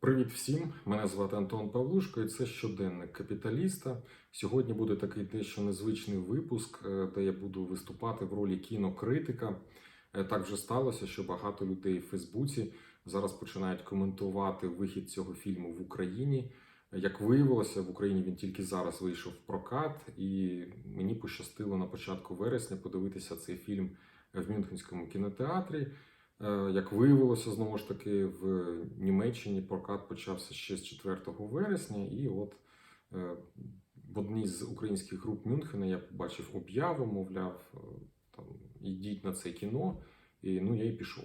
Привіт всім! Мене звати Антон Павлушко, і це щоденник капіталіста. Сьогодні буде такий дещо незвичний випуск, е, де я буду виступати в ролі кінокритика. Е, Так вже сталося, що багато людей в Фейсбуці зараз починають коментувати вихід цього фільму в Україні. Як виявилося, в Україні він тільки зараз вийшов в прокат, і мені пощастило на початку вересня подивитися цей фільм в Мюнхенському кінотеатрі. Е, Як виявилося, знову ж таки, в Німеччині прокат почався ще з 4 вересня, і от е, в одній з українських груп Мюнхена я побачив об'яву, мовляв, е, там йдіть на це кіно, і ну я і пішов.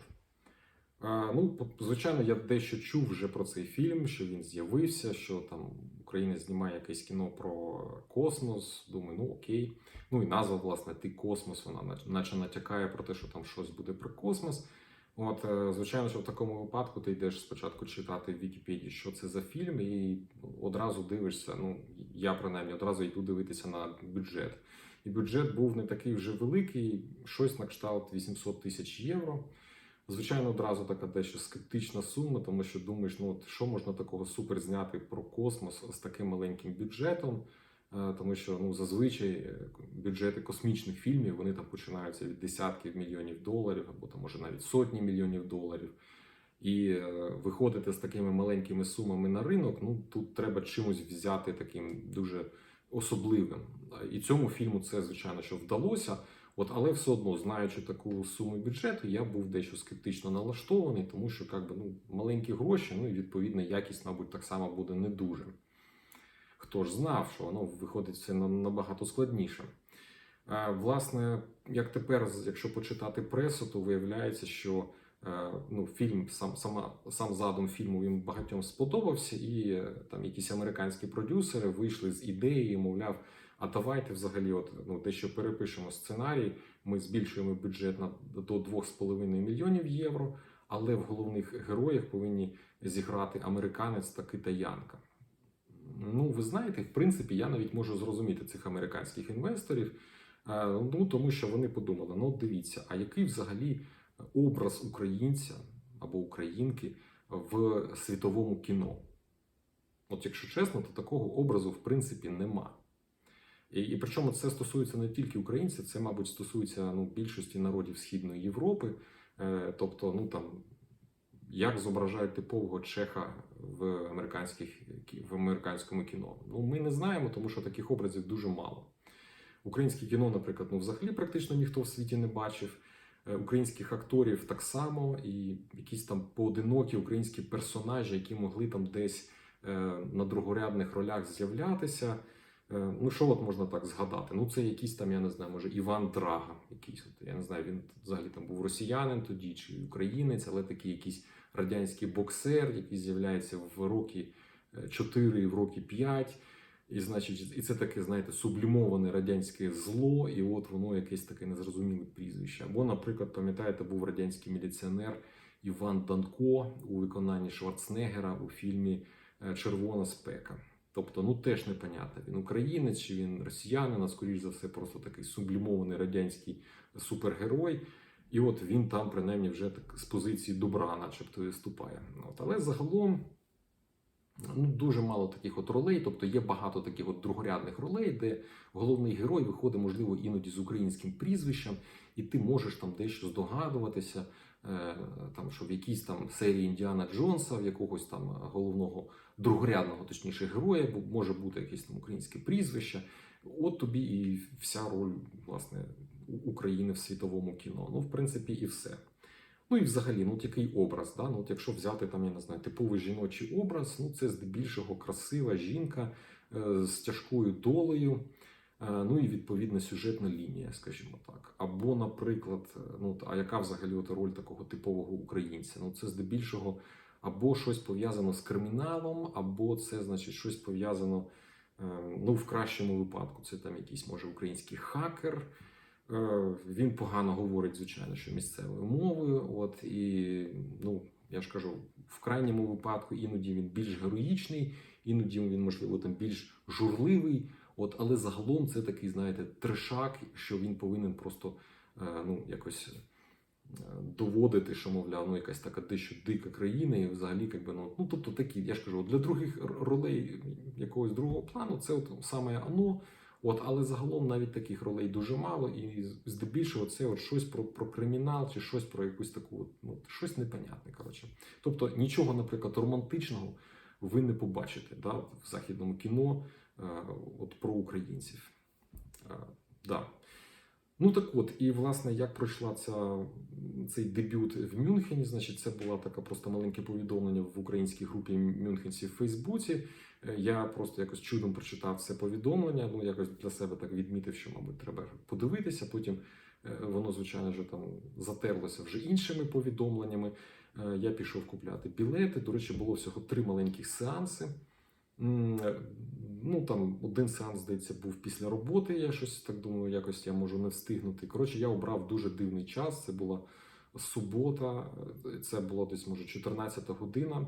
Ну, звичайно, я дещо чув вже про цей фільм, що він з'явився, що там Україна знімає якесь кіно про космос. Думаю, ну окей. Ну і назва, власне, ти космос, вона наче натякає про те, що там щось буде про космос. От, е, звичайно, що в такому випадку ти йдеш спочатку читати в Вікіпедії, що це за фільм, і одразу дивишся. Ну, я принаймні одразу йду дивитися на бюджет. І бюджет був не такий вже великий, щось на кшталт 800 тисяч євро. Звичайно, одразу така дещо скептична сума, тому що думаєш, ну от що можна такого супер зняти про космос з таким маленьким бюджетом. Е, Тому що ну зазвичай е, бюджети космічних фільмів вони там починаються від десятків мільйонів доларів, або там може навіть сотні мільйонів доларів. І е, виходити з такими маленькими сумами на ринок, ну тут треба чимось взяти таким дуже особливим. І цьому фільму це звичайно що вдалося. От, але все одно, знаючи таку суму бюджету, я був дещо скептично налаштований, тому що как би, ну, маленькі гроші, ну і відповідно якість, мабуть, так само буде не дуже. Хто ж знав, що воно виходить все на- набагато складніше. Е, Власне, як тепер, якщо почитати пресу, то виявляється, що е, ну, фільм, сам, сама, сам задум фільму він багатьом сподобався, і е, там якісь американські продюсери вийшли з ідеєю, мовляв, а давайте взагалі от, ну, дещо перепишемо сценарій, ми збільшуємо бюджет на до 2,5 мільйонів євро, але в головних героях повинні зіграти американець та китаянка. Ну, ви знаєте, в принципі, я навіть можу зрозуміти цих американських інвесторів, е, ну тому що вони подумали: ну, дивіться, а який взагалі образ українця або українки в світовому кіно? От, якщо чесно, то такого образу в принципі нема. І, і причому це стосується не тільки українців, це, мабуть, стосується ну, більшості народів Східної Європи. Е, тобто, ну там як зображають типового чеха в американських в американському кіно. Ну ми не знаємо, тому що таких образів дуже мало. Українське кіно, наприклад, ну взагалі практично ніхто в світі не бачив. Е, Українських акторів так само, і якісь там поодинокі українські персонажі, які могли там десь е, на другорядних ролях з'являтися. Е, Ну, що от можна так згадати? Ну, це якийсь там, я не знаю, може Іван Драга, якийсь, от, я не знаю, він взагалі там був росіянин тоді чи українець, але такий якийсь радянський боксер, який з'являється в роки 4 і в роки 5. І, значить, і це таке, знаєте, сублімоване радянське зло, і от воно якесь таке незрозуміле прізвище. Або, наприклад, пам'ятаєте, був радянський міліціонер Іван Данко у виконанні Шварценеггера у фільмі е, Червона спека. Тобто, ну теж непонятно, він українець чи він росіянин, а скоріш за все, просто такий сублімований радянський супергерой. І от він там, принаймні, вже так з позиції добра, начебто, виступає. От, але загалом ну, дуже мало таких от ролей, тобто є багато таких от другорядних ролей, де головний герой виходить, можливо, іноді з українським прізвищем, і ти можеш там дещо здогадуватися, е, там, що в якійсь там серії Індіана Джонса, в якогось там головного другорядного, точніше, героя, бу- може бути якесь там українське прізвище. От тобі і вся роль власне України в світовому кіно. Ну, в принципі, і все. Ну і взагалі, ну от який образ, да? ну, от якщо взяти там, я не знаю, типовий жіночий образ, ну це здебільшого красива жінка е, з тяжкою долею, е, ну і відповідна сюжетна лінія, скажімо так. Або, наприклад, е, ну а яка взагалі от роль такого типового українця? Ну це здебільшого або щось пов'язано з криміналом, або це значить щось пов'язано. е, Ну, в кращому випадку, це там якийсь може український хакер. Е, Він погано говорить, звичайно, що місцевою мовою. От і ну я ж кажу, в крайньому випадку іноді він більш героїчний, іноді він, можливо, там більш журливий. От, але загалом це такий, знаєте, трешак, що він повинен просто е, ну, якось доводити, що, мовляв, ну якась така дещо дика країна, і взагалі, якби, ну, ну тобто такі, я ж кажу, для других ролей якогось другого плану, це от саме оно. От, але загалом навіть таких ролей дуже мало, і здебільшого це от щось про, про кримінал чи щось про якусь таку, от, ну, щось непонятне. Коротше. Тобто нічого, наприклад, романтичного ви не побачите да, в західному кіно е, от, про українців. Е, да. Ну так от, і власне, як пройшла ця, цей дебют в Мюнхені, значить, це була така просто маленьке повідомлення в українській групі мюнхенців в Фейсбуці. Е, Я просто якось чудом прочитав це повідомлення, ну якось для себе так відмітив, що, мабуть, треба подивитися. Потім е, воно, звичайно, вже там затерлося вже іншими повідомленнями. Е, Я пішов купляти білети. До речі, було всього три маленьких сеанси. Ну там один сеанс, здається, був після роботи. Я щось так думаю, якось я можу не встигнути. Коротше, я обрав дуже дивний час. Це була субота, це було десь може 14 година.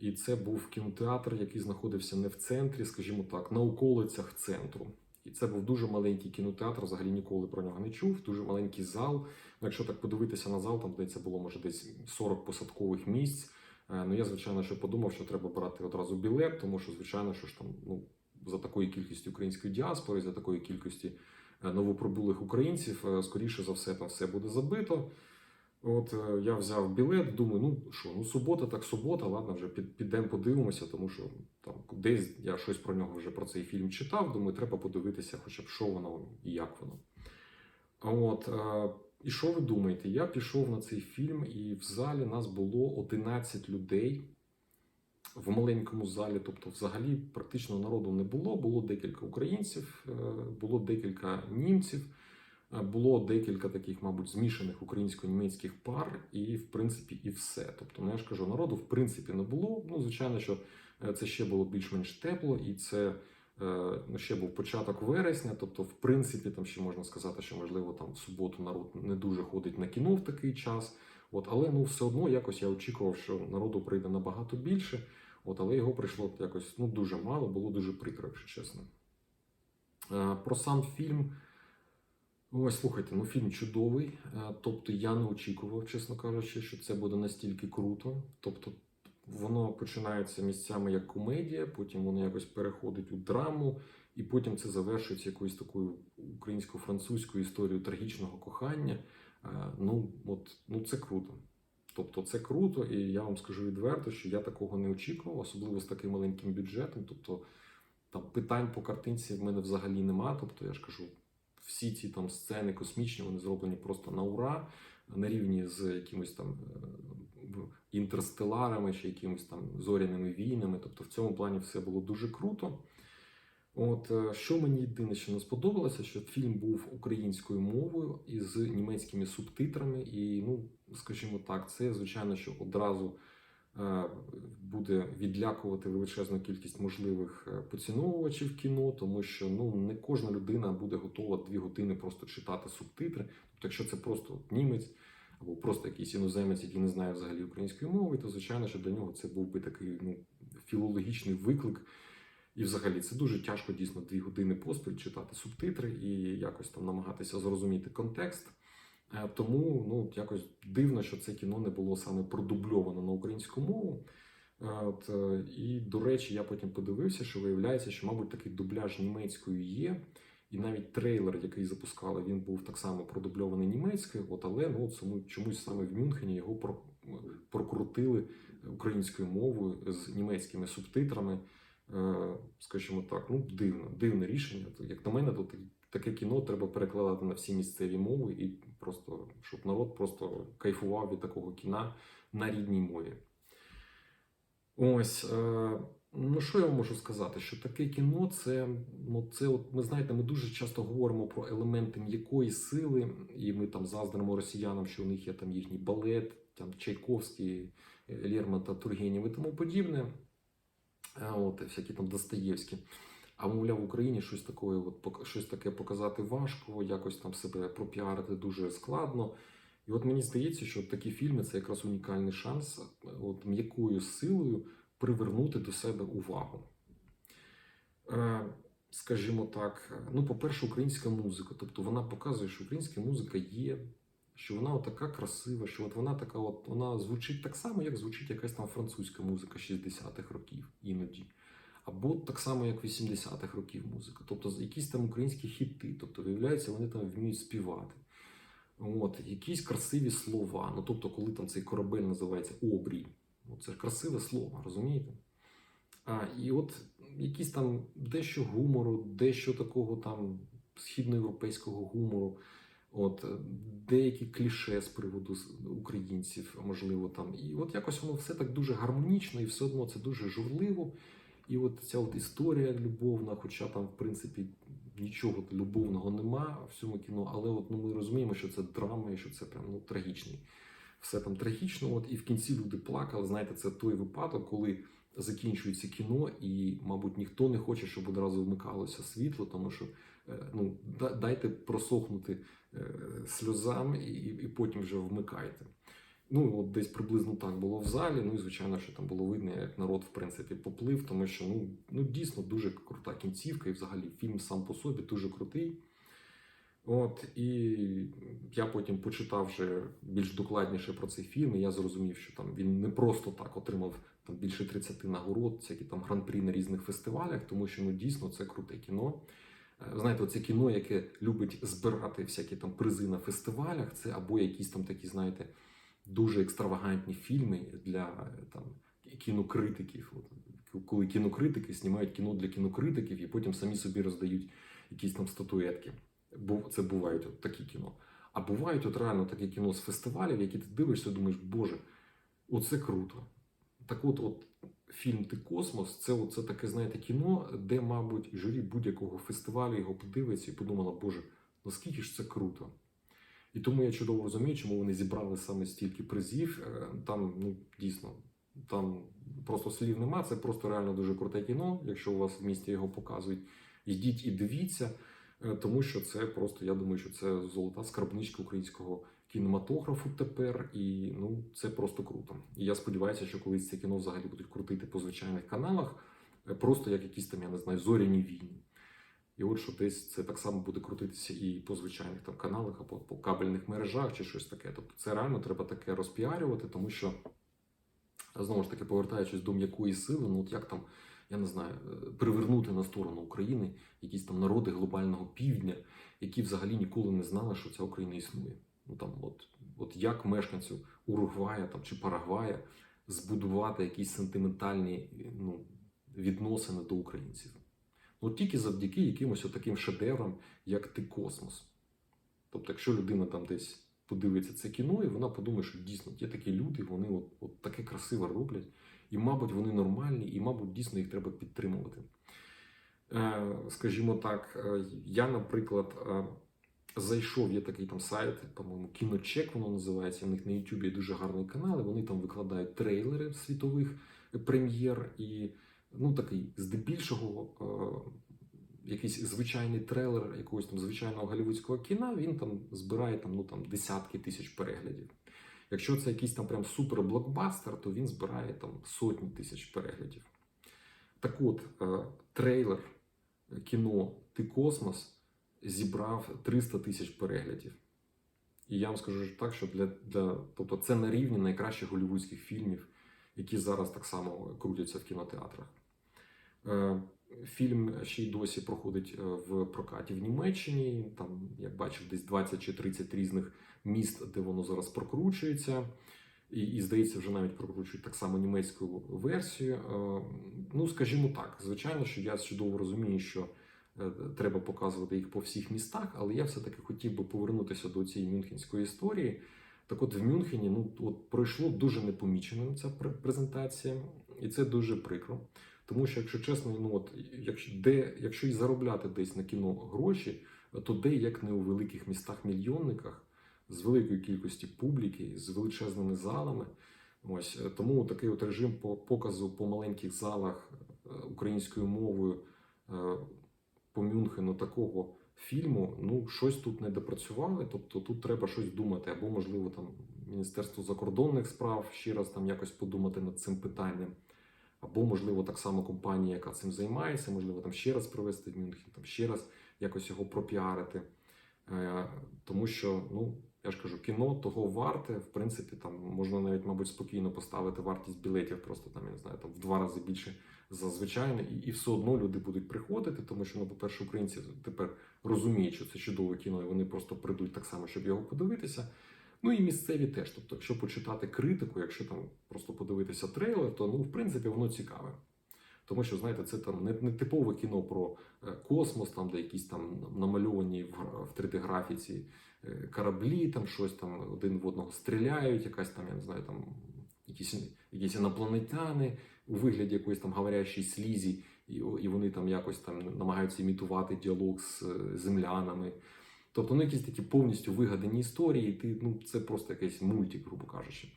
І це був кінотеатр, який знаходився не в центрі, скажімо так, на околицях центру. І це був дуже маленький кінотеатр, взагалі ніколи про нього не чув. Дуже маленький зал. Ну, якщо так подивитися на зал, там здається було може десь 40 посадкових місць. Е, Ну я звичайно що подумав, що треба брати одразу білет, тому що звичайно, що ж там ну за такою кількістю української діаспори, за такої кількості е, новоприбулих українців, е, скоріше за все, там все буде забито. От е, я взяв білет, думаю, ну що, ну субота, так субота, ладно, вже під, підемо подивимося, тому що там десь я щось про нього вже про цей фільм читав. Думаю, треба подивитися, хоча б що воно і як воно. От, е, і що ви думаєте? Я пішов на цей фільм, і в залі нас було 11 людей в маленькому залі. Тобто, взагалі, практично народу не було. Було декілька українців, е, було декілька німців. Е, Було декілька таких, мабуть, змішаних українсько-німецьких пар, і в принципі і все. Тобто, ну я ж кажу, народу в принципі не було. Ну, звичайно, що е, це ще було більш-менш тепло, і це е, ну, ще був початок вересня. Тобто, в принципі, там ще можна сказати, що можливо там в суботу народ не дуже ходить на кіно в такий час. От, але ну все одно якось я очікував, що народу прийде набагато більше. От, але його прийшло якось ну дуже мало, було дуже прикро, якщо чесно. Про сам фільм. Ой, слухайте, ну фільм чудовий. Е, Тобто я не очікував, чесно кажучи, що це буде настільки круто. Тобто, воно починається місцями як комедія, потім воно якось переходить у драму, і потім це завершується якоюсь такою українсько-французькою історією трагічного кохання. Е, Ну, от, ну це круто. Тобто, це круто, і я вам скажу відверто, що я такого не очікував, особливо з таким маленьким бюджетом. Тобто, там питань по картинці в мене взагалі нема. Тобто, я ж кажу, всі ці там сцени космічні, вони зроблені просто на ура, на рівні з якимось там е, інтерстеларами чи якимось там зоряними війнами. Тобто в цьому плані все було дуже круто. От е, що мені єдине, що не сподобалося, що фільм був українською мовою і з німецькими субтитрами. І, ну, скажімо так, це звичайно, що одразу буде відлякувати величезну кількість можливих е, поціновувачів кіно, тому що ну не кожна людина буде готова дві години просто читати субтитри. Тобто, якщо це просто німець або просто якийсь іноземець, який не знає взагалі української мови, то звичайно, що для нього це був би такий ну філологічний виклик. І взагалі це дуже тяжко дійсно дві години поспіль читати субтитри і якось там намагатися зрозуміти контекст. Е, Тому ну якось дивно, що це кіно не було саме продубльовано на українську мову. Е, От, е, і до речі, я потім подивився, що виявляється, що, мабуть, такий дубляж німецькою є. І навіть трейлер, який запускали, він був так само продубльований німецькою. От, але ну, от чомусь саме в Мюнхені його прокрутили українською мовою з німецькими субтитрами. Скажімо так, ну дивно, дивне рішення. Як на мене, то таке кіно треба перекладати на всі місцеві мови і просто щоб народ просто кайфував від такого кіна на рідній мові. Ось. е, Ну, що я вам можу сказати? Що таке кіно, це, ну, це от, ми знаєте, ми дуже часто говоримо про елементи м'якої сили, і ми там заздримо росіянам, що у них є там їхній балет, там Чайковський, е, Лермонтов, Тургенєв і тому подібне. А от, всякі там Достоєвські. А мовляв, в Україні щось таке, от, щось таке показати важко, якось там себе пропіарити дуже складно. І от мені здається, що такі фільми це якраз унікальний шанс от, м'якою силою привернути до себе увагу. Е, скажімо так, ну, по-перше, українська музика. Тобто вона показує, що українська музика є, що вона така красива, що от вона така, от вона звучить так само, як звучить якась там французька музика 60-х років іноді. Або так само, як 80-х років музика. Тобто якісь там українські хіти. Тобто, виявляється, вони там вміють співати. От, якісь красиві слова. Ну, тобто, коли там цей корабель називається обрій, ну, це ж красиве слово, розумієте? А, і от якісь там дещо гумору, дещо такого там східноєвропейського гумору, от, деякі кліше з приводу українців, можливо, там. І от якось воно все так дуже гармонічно, і все одно це дуже журливо. І от ця от історія любовна, хоча там, в принципі, нічого любовного нема в цьому кіно, але от, ну, ми розуміємо, що це драма і що це прям ну, трагічний. Все там трагічно, от, і в кінці люди плакали. Знаєте, це той випадок, коли закінчується кіно, і, мабуть, ніхто не хоче, щоб одразу вмикалося світло, тому що е, ну, дайте просохнути е, сльозам і, і потім вже вмикайте. Ну, от десь приблизно так було в залі. Ну і звичайно, що там було видно, як народ, в принципі, поплив, тому що ну, ну дійсно дуже крута кінцівка, і взагалі фільм сам по собі дуже крутий. От, і я потім почитав вже більш докладніше про цей фільм, і я зрозумів, що там він не просто так отримав там більше 30 нагород, всякі там гран-прі на різних фестивалях, тому що ну дійсно це круте кіно. Е, Знаєте, це кіно, яке любить збирати всякі там призи на фестивалях, це або якісь там такі, знаєте, дуже екстравагантні фільми для там кінокритиків. Коли кінокритики знімають кіно для кінокритиків і потім самі собі роздають якісь там статуетки. Бо це бувають от такі кіно. А бувають от реально такі кіно з фестивалів, які ти дивишся думаєш, Боже, оце круто. Так от, от фільм Ти Космос це, от, це таке, знаєте, кіно, де, мабуть, журі будь-якого фестивалю його подивиться і подумала, Боже, наскільки ж це круто. І тому я чудово розумію, чому вони зібрали саме стільки призів. Е, Там, ну, дійсно, там просто слів нема. Це просто реально дуже круте кіно. Якщо у вас в місті його показують, йдіть і дивіться, е, тому що це просто, я думаю, що це золота скарбничка українського кінематографу тепер, і ну це просто круто. І я сподіваюся, що колись це кіно взагалі будуть крутити по звичайних каналах, е, просто як якісь там, я не знаю, зоряні війни. І от що десь це так само буде крутитися і по звичайних там каналах, або по кабельних мережах, чи щось таке. Тобто це реально треба таке розпіарювати, тому що знову ж таки, повертаючись до м'якої сили, ну от як там, я не знаю, е, привернути на сторону України якісь там народи глобального півдня, які взагалі ніколи не знали, що ця Україна існує. Ну там, от, от як мешканцю Уругвая там чи Парагвая збудувати якісь сентиментальні ну, відносини до українців. Ну тільки завдяки якимось таким шедеврам, як ти космос. Тобто, якщо людина там десь подивиться це кіно, і вона подумає, що дійсно є такі люди, вони от, от таке красиво роблять, і, мабуть, вони нормальні, і, мабуть, дійсно їх треба підтримувати. Е, скажімо так, е, я, наприклад, е, зайшов, є такий там сайт, по-моєму, кіночек воно називається. У них на є дуже гарний канал, і вони там викладають трейлери світових прем'єр. І ну, такий, здебільшого, е, якийсь звичайний трейлер якогось там звичайного голівудського кіна, він там збирає там, ну, там, десятки тисяч переглядів. Якщо це якийсь там прям супер блокбастер, то він збирає там сотні тисяч переглядів. Так от, е, трейлер кіно Ти Космос зібрав 300 тисяч переглядів. І я вам скажу так, що для, для тобто це на рівні найкращих голівудських фільмів, які зараз так само крутяться в кінотеатрах. Е, Фільм ще й досі проходить е, в прокаті в Німеччині. Там, як бачив, десь 20 чи 30 різних міст, де воно зараз прокручується. І, і здається, вже навіть прокручують так само німецьку версію. Е, Ну, скажімо так, звичайно, що я чудово розумію, що треба показувати їх по всіх містах, але я все-таки хотів би повернутися до цієї мюнхенської історії. Так от в Мюнхені ну, от пройшло дуже непоміченим ця пр- презентація, і це дуже прикро. Тому що, якщо чесно, ну от якщо де, якщо і заробляти десь на кіно гроші, то де як не у великих містах-мільйонниках з великою кількістю публіки, з величезними залами. Ось е, тому такий от режим по показу по маленьких залах е, українською мовою е, по Мюнхену такого фільму, ну щось тут не допрацювали. Тобто тут треба щось думати, або можливо там Міністерство закордонних справ ще раз там якось подумати над цим питанням. Або, можливо, так само компанія, яка цим займається, можливо, там ще раз привезти в Мюнхен, там ще раз якось його пропіарити. Е, Тому що, ну, Я ж кажу, кіно того варте. В принципі, там можна навіть, мабуть, спокійно поставити вартість білетів, просто там, я не знаю, там в два рази більше за звичайне, і, і все одно люди будуть приходити, тому що, ну, по-перше, українці тепер розуміють, що це чудове кіно, і вони просто прийдуть так само, щоб його подивитися. Ну і місцеві теж. Тобто, якщо почитати критику, якщо там просто подивитися трейлер, то ну, в принципі, воно цікаве. Тому що, знаєте, це там не, не типове кіно про е, космос, там, де якісь там намальовані в, в 3D-графіці е, кораблі, там щось там один в одного стріляють, якась там, я не знаю, там якісь, якісь інопланетяни у вигляді якоїсь там говорящої слізі, і, і вони там якось там намагаються імітувати діалог з е, землянами. Тобто, ну, якісь такі повністю вигадані історії, ти, ну, це просто якийсь мультик, грубо кажучи.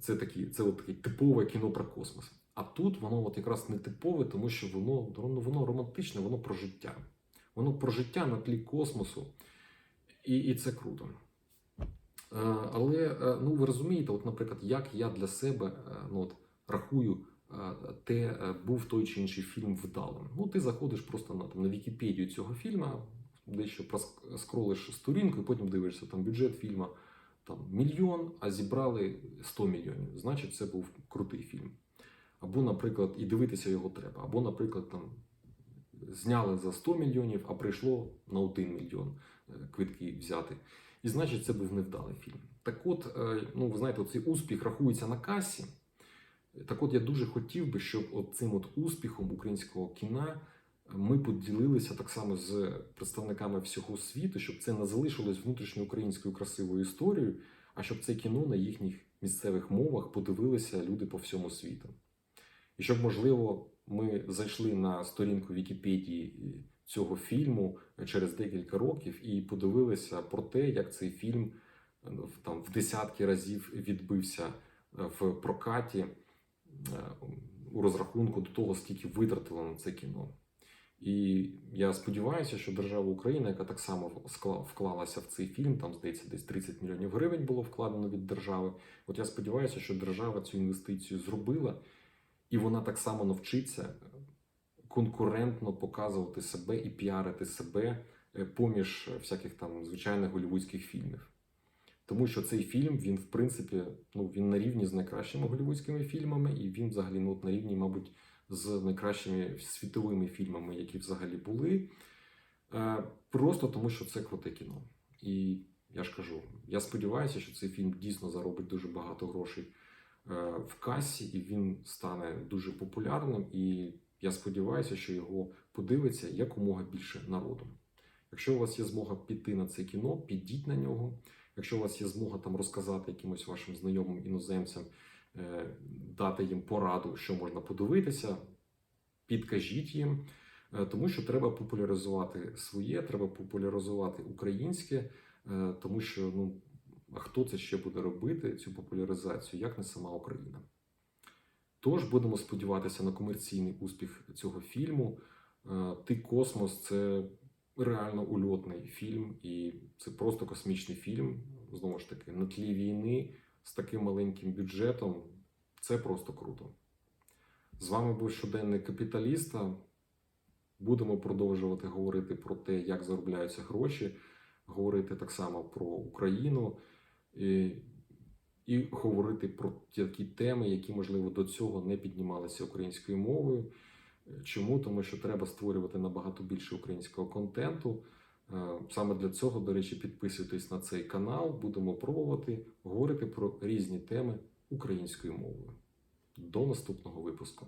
Це такі, це от таке типове кіно про космос. А тут воно от якраз не типове, тому що воно, воно, воно романтичне, воно про життя. Воно про життя на тлі космосу. І, і це круто. Е, Але е, ну, ви розумієте, от, наприклад, як я для себе е, ну, от, рахую, те був той чи інший фільм вдалим. Ну, ти заходиш просто на, там, на Вікіпедію цього фільму, дещо проскролиш сторінку, і потім дивишся там бюджет фільму там, мільйон, а зібрали 100 мільйонів. Значить, це був крутий фільм. Або, наприклад, і дивитися його треба. Або, наприклад, там зняли за 100 мільйонів, а прийшло на 1 мільйон квитки взяти. І значить, це був невдалий фільм. Так от, е, ну ви знаєте, цей успіх рахується на касі. Так от я дуже хотів би, щоб цим от успіхом українського кіна ми поділилися так само з представниками всього світу, щоб це не залишилось внутрішньоукраїнською красивою історією, а щоб це кіно на їхніх місцевих мовах подивилися люди по всьому світу. І щоб, можливо, ми зайшли на сторінку Вікіпедії цього фільму через декілька років і подивилися про те, як цей фільм е, там в десятки разів відбився е, в прокаті е, у розрахунку до того, скільки витратило на це кіно. І я сподіваюся, що держава Україна, яка так само вклалася в цей фільм, там здається, десь 30 мільйонів гривень було вкладено від держави. От я сподіваюся, що держава цю інвестицію зробила, і вона так само навчиться конкурентно показувати себе і піарити себе е, поміж всяких там звичайних голівудських фільмів. Тому що цей фільм, він, в принципі, ну, він на рівні з найкращими голівудськими фільмами, і він взагалі ну, от на рівні, мабуть, з найкращими світовими фільмами, які взагалі були. Е, Просто тому, що це круте кіно. І я ж кажу, я сподіваюся, що цей фільм дійсно заробить дуже багато грошей е, в касі, і він стане дуже популярним. І я сподіваюся, що його подивиться якомога більше народу. Якщо у вас є змога піти на це кіно, підіть на нього. Якщо у вас є змога там розказати якимось вашим знайомим іноземцям, е, дати їм пораду, що можна подивитися, підкажіть їм, Е, тому що треба популяризувати своє, треба популяризувати українське, е, тому що ну, а хто це ще буде робити, цю популяризацію, як не сама Україна. Тож будемо сподіватися на комерційний успіх цього фільму. Е, Ти космос це реально ульотний фільм, і це просто космічний фільм. Знову ж таки, на тлі війни з таким маленьким бюджетом. Це просто круто. З вами був щоденний капіталіста. Будемо продовжувати говорити про те, як заробляються гроші, говорити так само про Україну і, і говорити про такі теми, які, можливо, до цього не піднімалися українською мовою. Чому? Тому що треба створювати набагато більше українського контенту. Е, Саме для цього, до речі, підписуйтесь на цей канал. Будемо пробувати говорити про різні теми українською мовою. До наступного випуску.